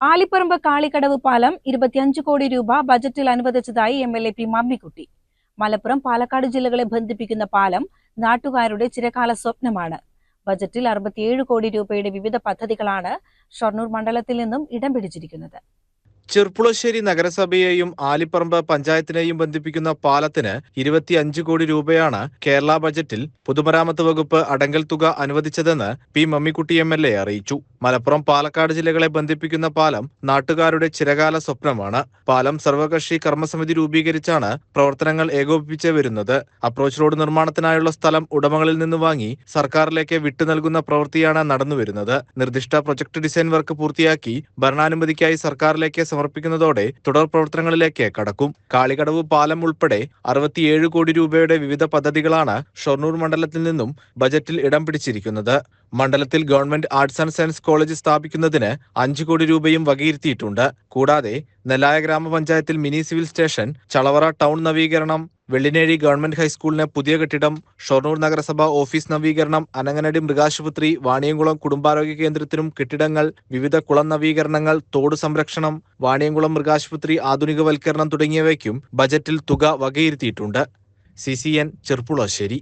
ആലിപ്പറമ്പ് കാളിക്കടവ് പാലം ഇരുപത്തിയഞ്ച് കോടി രൂപ ബജറ്റിൽ അനുവദിച്ചതായി M L A P Mammikutty. Malappuram Palakkad ജില്ലകളെ ബന്ധിപ്പിക്കുന്ന പാലം നാട്ടുകാരുടെ ചിരകാല സ്വപ്നമാണ്. ബജറ്റിൽ അറുപത്തിയേഴ് കോടി രൂപയുടെ വിവിധ പദ്ധതികളാണ് ഷൊർണൂർ മണ്ഡലത്തിൽ നിന്നും ഇടം പിടിച്ചിരിക്കുന്നത്. ചെർപ്പുളശ്ശേരി നഗരസഭയെയും ആലിപ്പറമ്പ് പഞ്ചായത്തിനെയും ബന്ധിപ്പിക്കുന്ന പാലത്തിന് ഇരുപത്തിയഞ്ച് കോടി രൂപയാണ് കേരള ബജറ്റിൽ പൊതുമരാമത്ത് വകുപ്പ് അടങ്കൽ തുക അനുവദിച്ചതെന്ന് P Mammikutty M L A അറിയിച്ചു. മലപ്പുറം പാലക്കാട് ജില്ലകളെ ബന്ധിപ്പിക്കുന്ന പാലം നാട്ടുകാരുടെ ചിരകാല സ്വപ്നമാണ്. പാലം സർവകക്ഷി കർമ്മസമിതി രൂപീകരിച്ചാണ് പ്രവർത്തനങ്ങൾ ഏകോപിപ്പിച്ച് വരുന്നത്. അപ്രോച്ച് റോഡ് നിർമ്മാണത്തിനായുള്ള സ്ഥലം ഉടമകളിൽ നിന്ന് വാങ്ങി സർക്കാരിലേക്ക് വിട്ടു നൽകുന്ന പ്രവൃത്തിയാണ് നടന്നുവരുന്നത്. നിർദ്ദിഷ്ട പ്രൊജക്ട് ഡിസൈൻ വർക്ക് പൂർത്തിയാക്കി ഭരണാനുമതിക്കായി സർക്കാരിലേക്ക് സമർപ്പിക്കുന്നതോടെ തുടർ പ്രവർത്തനങ്ങളിലേക്ക് കടക്കും. കാളികടവ് പാലം ഉൾപ്പെടെ അറുപത്തിയേഴ് കോടി രൂപയുടെ വിവിധ പദ്ധതികളാണ് ഷൊർണൂർ മണ്ഡലത്തിൽ നിന്നും ബജറ്റിൽ ഇടം പിടിച്ചിരിക്കുന്നത്. മണ്ഡലത്തിൽ government arts and science college സ്ഥാപിക്കുന്നതിന് അഞ്ചു കോടി രൂപയും വകയിരുത്തിയിട്ടുണ്ട്. കൂടാതെ നെല്ലായ ഗ്രാമപഞ്ചായത്തിൽ mini civil station Chalavara town നവീകരണം വെള്ളിനേഴി ഗവൺമെന്റ് ഹൈസ്കൂളിന് പുതിയ കെട്ടിടം ഷൊർണൂർ നഗരസഭ ഓഫീസ് നവീകരണം അനങ്ങനടി മൃഗാശുപത്രി വാണിയംകുളം കുടുംബാരോഗ്യ കേന്ദ്രത്തിനും കെട്ടിടങ്ങൾ വിവിധ കുളം നവീകരണങ്ങൾ തോട് സംരക്ഷണം വാണിയംകുളം മൃഗാശുപത്രി ആധുനികവൽക്കരണം തുടങ്ങിയവയ്ക്കും ബജറ്റിൽ തുക വകയിരുത്തിയിട്ടുണ്ട്. C C N Cherpulassery